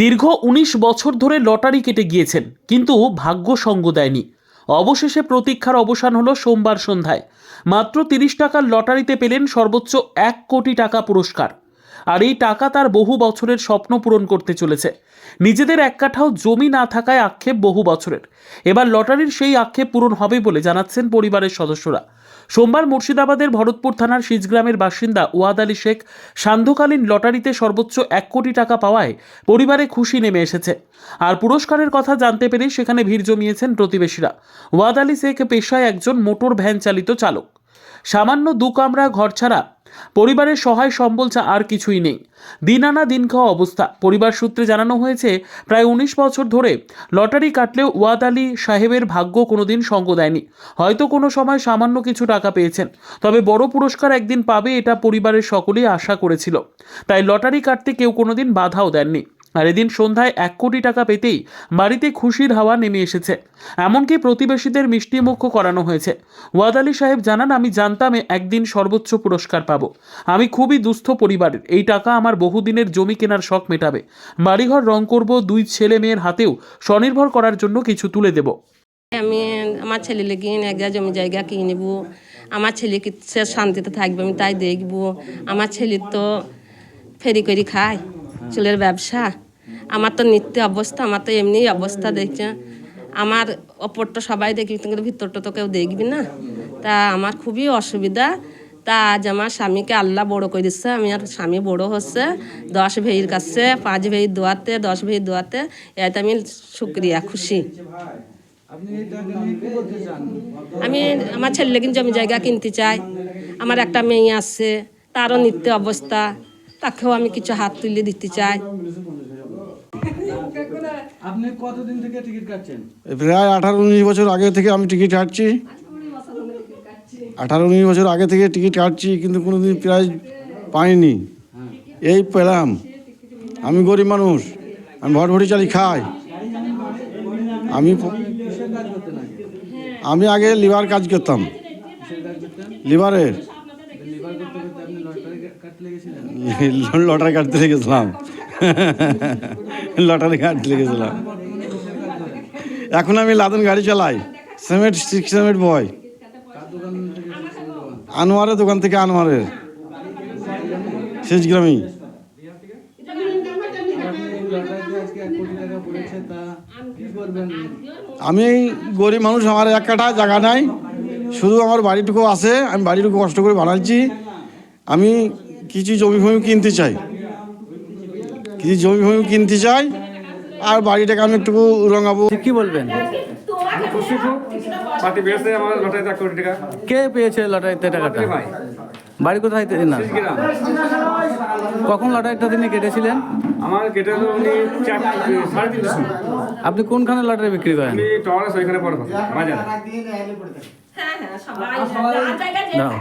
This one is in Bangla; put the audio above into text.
দীর্ঘ উনিশ বছর ধরে লটারি কেটে গিয়েছেন, কিন্তু ভাগ্য সঙ্গ দেয়নি। অবশেষে প্রতীক্ষার অবসান হলো সোমবার সন্ধ্যায়। মাত্র তিরিশ টাকার লটারিতে পেলেন সর্বোচ্চ এক কোটি টাকা পুরস্কার। আর এই টাকা তার বহু বছরের স্বপ্ন পূরণ করতে চলেছে। নিজেদের এক কাঠাও জমি না থাকায় আক্ষেপ বহু বছরের। এবার লটারির সেই আক্ষেপ পূরণ হবে বলে জানাচ্ছেন পরিবারের সদস্যরা। সোমবার মুর্শিদাবাদের ভরতপুর থানার সিজগ্রামের বাসিন্দা ওয়াদ আলী শেখ সান্ধ্যকালীন লটারিতে সর্বোচ্চ এক কোটি টাকা পাওয়ায় পরিবারে খুশি নেমে এসেছে। আর পুরস্কারের কথা জানতে পেরে সেখানে ভিড় জমিয়েছেন প্রতিবেশীরা। ওয়াদ আলী শেখ পেশায় একজন মোটর ভ্যান চালিত চালক। সামান্য দু কামরা ঘর ছাড়া পরিবারের সহায় সম্বল চা আর কিছুই নেই। দিন আনা দিন খাওয়া অবস্থা। পরিবার সূত্রে জানানো হয়েছে, প্রায় উনিশ বছর ধরে লটারি কাটলেও ওয়াদ আলী সাহেবের ভাগ্য কোনোদিন সঙ্গ দেয়নি। হয়তো কোনো সময় সামান্য কিছু টাকা পেয়েছেন। তবে বড় পুরস্কার একদিন পাবে এটা পরিবারের সকলেই আশা করেছিল। তাই লটারি কাটতে কেউ কোনোদিন বাধাও দেননি। আর এদিন সন্ধ্যায় এক কোটি টাকা পেতেই বাড়িতে খুশির হাওয়া নেমে এসেছে। এমনকি প্রতিবেশীদের মিষ্টিমুখ করানো হয়েছে। ওয়াদ আলী সাহেব জানান, আমি জানতাম একদিন সর্বোচ্চ পুরস্কার পাবো। আমি খুবই দুস্থ পরিবারের। এই টাকা আমার বহুদিনের জমি কেনার শখ মেটাবে। বাড়িঘর রং করব, দুই ছেলে মেয়ের হাতেও স্বনির্ভর করার জন্য কিছু তুলে দেব। আমি আমার ছেলে লেগে এক জমি জায়গা কিনে নেব। আমার ছেলেকে সে শান্তিতে থাকবে, আমি তাই দেখব। আমার ছেলে তো ফেরি করে খায়। চুলের ব্যবসা। আমার তো নিত্য অবস্থা, আমার তো এমনি অবস্থা দেখছে আমার অপরটা সবাই দেখবি কিন্তু ভিতরটা তো কেউ দেখবি না। তা আমার খুবই অসুবিধা। তা আজ আমার স্বামীকে আল্লাহ বড় করে দিচ্ছে। আমি আর স্বামী বড় হচ্ছে, দশ ভেইয়ের কাছে, পাঁচ ভেই দোয়াতে, দশ ভেই দোয়াতে। এতে আমি শুক্রিয়া, খুশি। আমি, আমার ছেলে কিন্তু জমি জায়গা কিনতে চাই। আমার একটা মেয়ে আছে, তারও নিত্য অবস্থা। তাকেও আমি কিছু হাত তুলে দিতে চাই। আপনি কতদিন থেকে টিকিট কাটছেন? প্রায় আঠারো উনিশ বছর আগে থেকে আমি টিকিট কাটছি। আঠারো উনিশ বছর আগে থেকে টিকিট কাটছি কিন্তু কোনোদিন প্রাইজ পাইনি। এই পেলাম। আমি গরিব মানুষ আমি ভটভটি চালি খাই। আমি আমি আগে লিভার কাজ করতাম। লিভারের লিভার করতে করতে আপনি লটারি কাটতে লেগেছিলাম। লটারি কাটতে লেগেছিলাম। এখন আমি লাদন গাড়ি চালাই। সেমেন্ট সিক্স সেমেন্ট বয়। আনোয়ারের দোকান থেকে আনোয়ারের। শেষ গ্রামী কোটি আমি গরিব মানুষ, আমার এক কাঠা জায়গা নাই। শুধু আমার বাড়িটুকু আছে, আমি বাড়িটুকু কষ্ট করে বানাচ্ছি আমি কিছু জমি ফমি কিনতে চাই কিছু জমি ফমি কিনতে চাই আর বাড়িটাকে আমি একটু রঙাবো কি বলবেন পার্টি পেয়েছে আমার লটারিতে এক কোটি টাকা কে পেয়েছে লটারিতে টাকাটা ভাই বাড়ি কোথায় তে- না কখন লটারিটা তিনি কেটেছিলেন আমার কেটে উনি সাড়ে তিনটের আপনি কোনখানে লটারি বিক্রি করেন উনি ওইখানে পড়ব বাজারে দাও